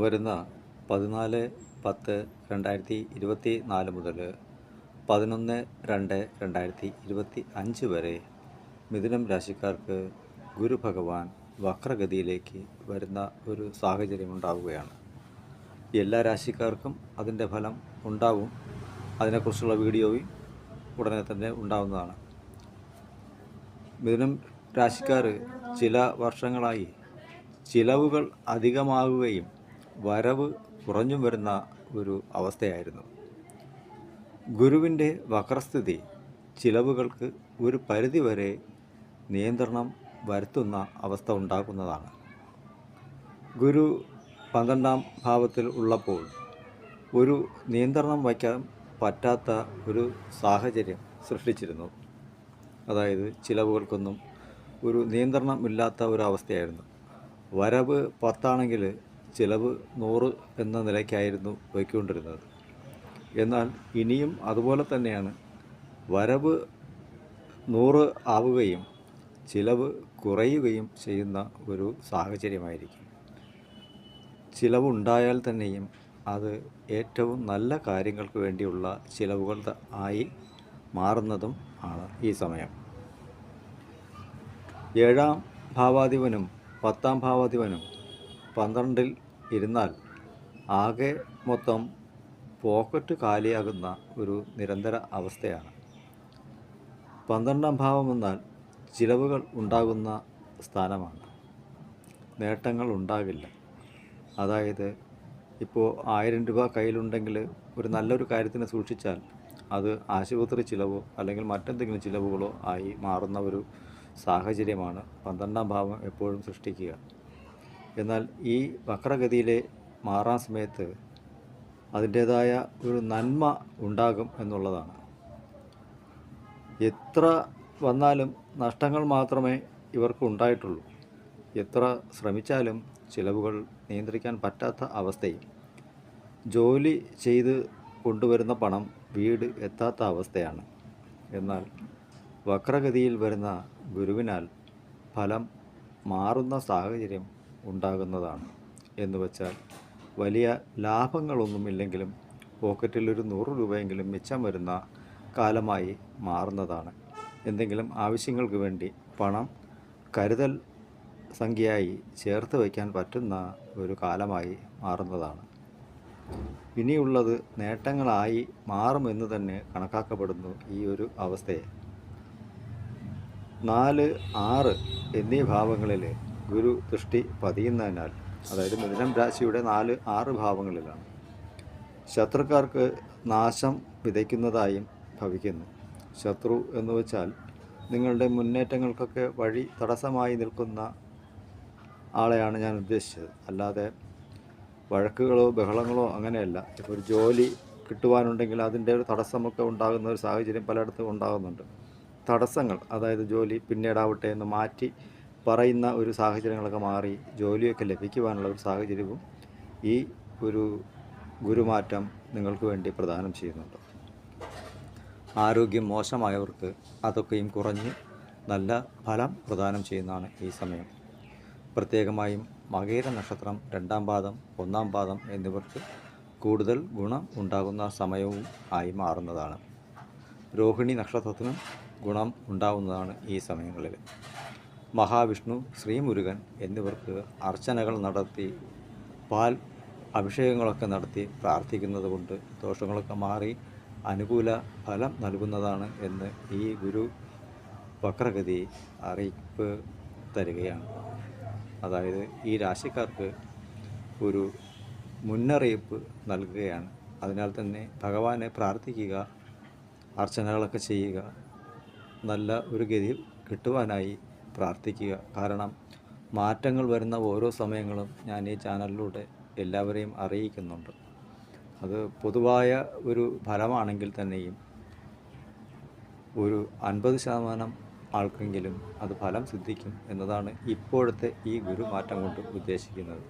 വരുന്ന പതിനാല് പത്ത് രണ്ടായിരത്തി ഇരുപത്തി നാല് മുതൽ പതിനൊന്ന് രണ്ട് രണ്ടായിരത്തി ഇരുപത്തി അഞ്ച് വരെ മിഥുനം രാശിക്കാർക്ക് ഗുരു ഭഗവാൻ വക്രഗതിയിലേക്ക് വരുന്ന ഒരു സാഹചര്യം ഉണ്ടാവുകയാണ്. എല്ലാ രാശിക്കാർക്കും അതിന്റെ ഫലം ഉണ്ടാവും. അതിനെക്കുറിച്ചുള്ള വീഡിയോയും ഉടനെ തന്നെ ഉണ്ടാവുന്നതാണ്. മിഥുനം രാശിക്കാർ ചില വർഷങ്ങളായി ചിലവുകൾ അധികമാകുകയും വരവ് കുറഞ്ഞും വരുന്ന ഒരു അവസ്ഥയായിരുന്നു. ഗുരുവിന്റെ വക്രസ്ഥിതി ചിലവുകൾക്ക് ഒരു പരിധിവരെ നിയന്ത്രണം വരുത്തുന്ന അവസ്ഥ ഉണ്ടാക്കുന്നതാണ് ഗുരു പന്ത്രണ്ടാം ഭാവത്തിൽ ഉള്ളപ്പോൾ ഒരു നിയന്ത്രണം വയ്ക്കാൻ പറ്റാത്ത ഒരു സാഹചര്യം സൃഷ്ടിച്ചിരുന്നു. അതായത് ചിലവുകൾക്കൊന്നും ഒരു നിയന്ത്രണമില്ലാത്ത ഒരു അവസ്ഥയായിരുന്നു. വരവ് പത്താണെങ്കിൽ ചിലവ് നൂറ് എന്ന നിലയ്ക്കായിരുന്നു പോയിക്കൊണ്ടിരുന്നത് എന്നാൽ ഇനിയും അതുപോലെ തന്നെയാണ്. വരവ് നൂറ് ആവുകയും ചിലവ് കുറയുകയും ചെയ്യുന്ന ഒരു സാഹചര്യമായിരിക്കും. ചിലവുണ്ടായാൽ തന്നെയും അത് ഏറ്റവും നല്ല കാര്യങ്ങൾക്ക് വേണ്ടിയുള്ള ചിലവുകൾ ആയി മാറുന്നതും ആണ് ഈ സമയം. ഏഴാം ഭാവാധിപനും പത്താം ഭാവാധിപനും പന്ത്രണ്ടിൽ ഇരുന്നാൽ ആകെ മൊത്തം പോക്കറ്റ് കാലിയാകുന്ന ഒരു നിരന്തര അവസ്ഥയാണ്. പന്ത്രണ്ടാം ഭാവം എന്നാൽ ചിലവുകൾ ഉണ്ടാകുന്ന സ്ഥാനമാണ്. നേട്ടങ്ങൾ ഉണ്ടാകില്ല. അതായത് ഇപ്പോൾ ആയിരം രൂപ കയ്യിലുണ്ടെങ്കിൽ ഒരു നല്ലൊരു കാര്യത്തിന് സൂക്ഷിച്ചാൽ അത് ആശുപത്രി ചിലവോ അല്ലെങ്കിൽ മറ്റെന്തെങ്കിലും ചിലവുകളോ ആയി മാറുന്ന ഒരു സാഹചര്യമാണ് പന്ത്രണ്ടാം ഭാവം എപ്പോഴും സൃഷ്ടിക്കുക. എന്നാൽ ഈ വക്രഗതിയിലെ മാറാൻ സമയത്ത് അതിന്റേതായ ഒരു നന്മ ഉണ്ടാകും എന്നുള്ളതാണ്. എത്ര വന്നാലും നഷ്ടങ്ങൾ മാത്രമേ ഇവർക്ക് ഉണ്ടായിട്ടുള്ളൂ. എത്ര ശ്രമിച്ചാലും ചിലവുകൾ നിയന്ത്രിക്കാൻ പറ്റാത്ത അവസ്ഥയും ജോലി ചെയ്ത് കൊണ്ടുവരുന്ന പണം വീട് എത്താത്ത അവസ്ഥയാണ്. എന്നാൽ വക്രഗതിയിൽ വരുന്ന ഗുരുവിനാൽ ഫലം മാറുന്ന സാഹചര്യം ഉണ്ടാകുന്നതാണ്. എന്ന് വെച്ചാൽ വലിയ ലാഭങ്ങളൊന്നുമില്ലെങ്കിലും പോക്കറ്റിൽ ഒരു നൂറ് രൂപയെങ്കിലും മിച്ചം വരുന്ന കാലമായി മാറുന്നതാണ്. എന്തെങ്കിലും ആവശ്യങ്ങൾക്ക് വേണ്ടി പണം കരുതൽ സംഖ്യയായി ചേർത്ത് വയ്ക്കാൻ പറ്റുന്ന ഒരു കാലമായി മാറുന്നതാണ്. ഇനിയുള്ളത് നേട്ടങ്ങളായി മാറുമെന്ന് തന്നെ കണക്കാക്കപ്പെടുന്നു ഈ ഒരു അവസ്ഥയെ. നാല് ആറ് എന്നീ ഭാവങ്ങളിൽ ഗുരു ദൃഷ്ടി പതിയുന്നതിനാൽ അതായത് മിഥുനം രാശിയുടെ നാല് ആറ് ഭാവങ്ങളിലാണ്. ശത്രുക്കാർക്ക് നാശം വിതയ്ക്കുന്നതായും ഭവിക്കുന്നു. ശത്രു എന്ന് വെച്ചാൽ നിങ്ങളുടെ മുന്നേറ്റങ്ങൾക്കൊക്കെ വഴി തടസ്സമായി നിൽക്കുന്ന ആളെയാണ് ഞാൻ ഉദ്ദേശിച്ചത്. അല്ലാതെ വഴക്കുകളോ ബഹളങ്ങളോ അങ്ങനെയല്ല. ഇപ്പോൾ ഒരു ജോലി കിട്ടുവാനുണ്ടെങ്കിൽ അതിന്റെ ഒരു തടസ്സമൊക്കെ ഉണ്ടാകുന്ന ഒരു സാഹചര്യം പലയിടത്തും ഉണ്ടാകുന്നുണ്ട്. തടസ്സങ്ങൾ അതായത് ജോലി പിന്നീടാവട്ടെ എന്ന് മാറ്റി പറയുന്ന ഒരു സാഹചര്യങ്ങളൊക്കെ മാറി ജോലിയൊക്കെ ലഭിക്കുവാനുള്ള ഒരു സാഹചര്യവും ഈ ഒരു ഗുരുമാറ്റം നിങ്ങൾക്ക് വേണ്ടി പ്രദാനം ചെയ്യുന്നുണ്ട്. ആരോഗ്യം മോശമായവർക്ക് അതൊക്കെയും കുറഞ്ഞ് നല്ല ഫലം പ്രദാനം ചെയ്യുന്നതാണ് ഈ സമയം. പ്രത്യേകമായും മകേര നക്ഷത്രം രണ്ടാം പാദം ഒന്നാം പാദം എന്നിവർക്ക് കൂടുതൽ ഗുണം ഉണ്ടാകുന്ന സമയവും ആയി മാറുന്നതാണ്. രോഹിണി നക്ഷത്രത്തിനും ഗുണം ഉണ്ടാകുന്നതാണ് ഈ സമയങ്ങളിൽ മഹാവിഷ്ണു ശ്രീമുരുകൻ എന്നിവർക്ക് അർച്ചനകൾ നടത്തി പാൽ അഭിഷേകങ്ങളൊക്കെ നടത്തി പ്രാർത്ഥിക്കുന്നത് കൊണ്ട് ദോഷങ്ങളൊക്കെ മാറി അനുകൂല ഫലം നൽകുന്നതാണ് എന്ന് ഈ ഗുരു വക്രഗതി അറിയിപ്പ് തരികയാണ്. അതായത് ഈ രാശിക്കാർക്ക് ഒരു മുന്നറിയിപ്പ് നൽകുകയാണ്. അതിനാൽ തന്നെ ഭഗവാനെ പ്രാർത്ഥിക്കുക അർച്ചനകളൊക്കെ ചെയ്യുക നല്ല ഒരു ഗതി കിട്ടുവാനായി പ്രാർത്ഥിക്കുക. കാരണം മാറ്റങ്ങൾ വരുന്ന ഓരോ സമയങ്ങളും ഞാൻ ഈ ചാനലിലൂടെ എല്ലാവരെയും അറിയിക്കുന്നുണ്ട്. അത് പൊതുവായ ഒരു ഫലമാണെങ്കിൽ തന്നെയും ഒരു അൻപത് ശതമാനം ആൾക്കെങ്കിലും അത് ഫലം സിദ്ധിക്കും എന്നതാണ് ഇപ്പോഴത്തെ ഈ ഗുരുമാറ്റം കൊണ്ട് ഉദ്ദേശിക്കുന്നത്.